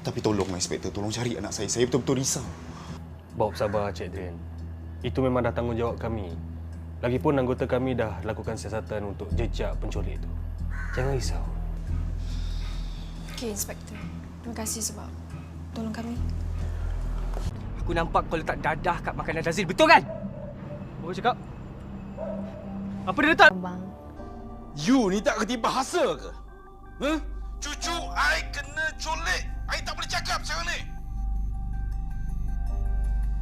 Tapi tolonglah Inspektor, tolong cari anak saya. Saya betul-betul risau. Bawa sabar Cik Din. Itu memang dah tanggungjawab kami. Lagipun anggota kami dah lakukan siasatan untuk jejak penculik itu. Jangan risau. Okey, Inspektor. Terima kasih sebab tolong kami. Aku nampak kau letak dadah kat makanan Dazil. Betul kan? Boleh cakap? Apa dia letak? Bang. You ni tak kerti bahasa ke? Huh? Cucu I kena colek. I tak boleh cakap sekarang ni.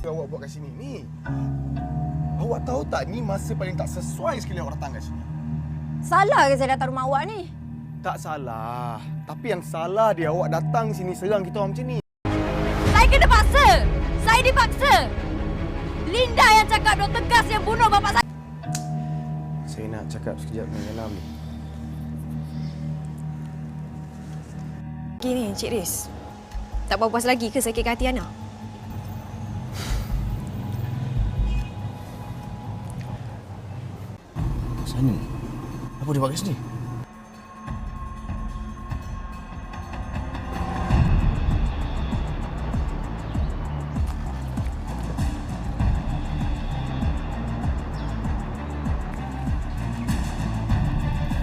awak buat kat sini ni? Awak tahu tak ni masa paling tak sesuai sekali awak datang kat sini? Salah ke saya datang rumah awak ni? Tak salah. Tapi yang salah dia awak datang sini serang kita orang macam ni. Saya kena paksa. Saya dipaksa. Linda yang cakap dok tegas yang bunuh bapak saya. Saya nak cakap sekejap dengan Alam ni. Gini, Cik Riz. Tak puas lagi ke sakit hati Ana? Sana? Apa dia buat kat sini?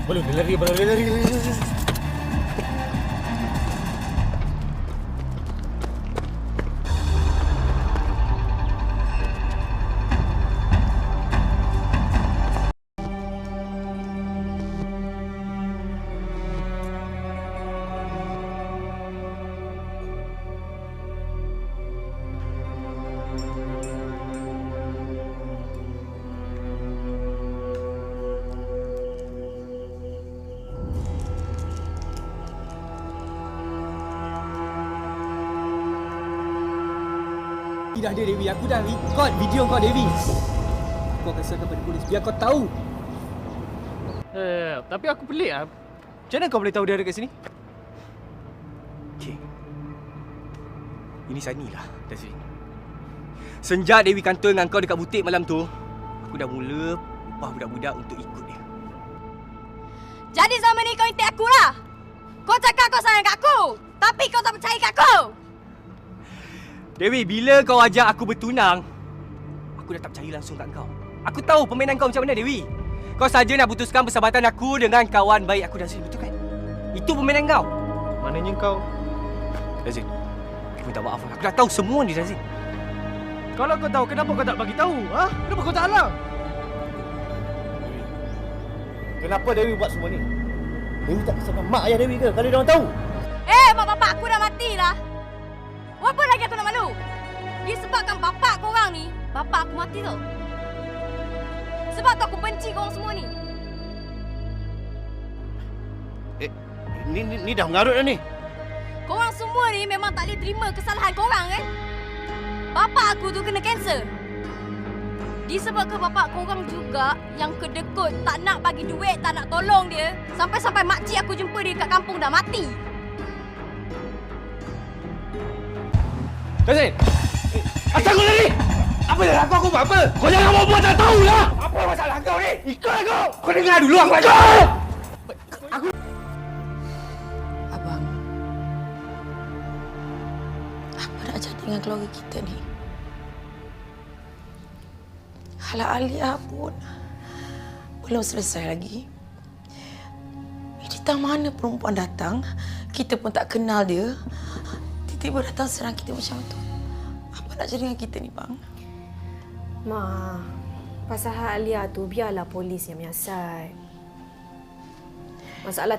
Boleh, dia lari, boleh, lari, lari, lari, Tidak ada Dewi. Aku dah record video kau Dewi. Kau akan serahkan pada polis. Biar kau tahu. Eh, tapi aku pelik ah. Macam mana kau boleh tahu dia ada kat sini? Okay. Ini Sani lah, Dazil. Senjak Dewi kantor dengan kau dekat butik malam tu, aku dah mula upah budak-budak untuk ikut dia. Jadi selama ni kau intik aku lah. Kau cakap kau sayang kat aku. Tapi kau tak percaya kat aku. Dewi, bila kau ajak aku bertunang, aku dah tak percaya langsung kat kau. Aku tahu permainan kau macam mana, Dewi. Kau saja nak putuskan persahabatan aku dengan kawan baik aku Dazil, betul kan? Itu permainan kau. Maknanya kau Dazil, aku minta maaf. Aku dah tahu semua ni, Dazil. Kalau kau tahu, kenapa kau tak bagi tahu? Ha? Kenapa kau tak halang? Kenapa Dewi buat semua ni? Dewi tak kesalahan mak ayah Dewi ke? Kalau dia orang tahu. Eh, mak bapak aku dah mati dah. Apa lagi aku nak malu? Disebabkan bapak korang ni, bapak aku mati tau. Sebab tu aku benci korang semua ni. Eh, ni, ni, ni dah mengarut dah ni. Korang semua ni memang tak boleh terima kesalahan korang kan? Bapak aku tu kena kanser. Disebabkan bapak korang juga yang kedekut tak nak bagi duit, tak nak tolong dia. Sampai-sampai makcik aku jumpa dia kat kampung dah mati. Dazil! Asal kau lari! Apa yang aku aku buat apa? Kau jangan buat buat tak tahulah! Apa masalah kau ni? Ikut aku! Kau dengar dulu aku cakap! Abang, apa nak jadi dengan keluarga kita ni? Hala Alia pun belum selesai lagi. Di mana perempuan datang, kita pun tak kenal dia. Tiba-tiba datang serang kita macam tu. Apa nak jadi dengan kita ni, bang? Ma, pasal hak Alia tu biarlah polis yang menyiasat. Masalah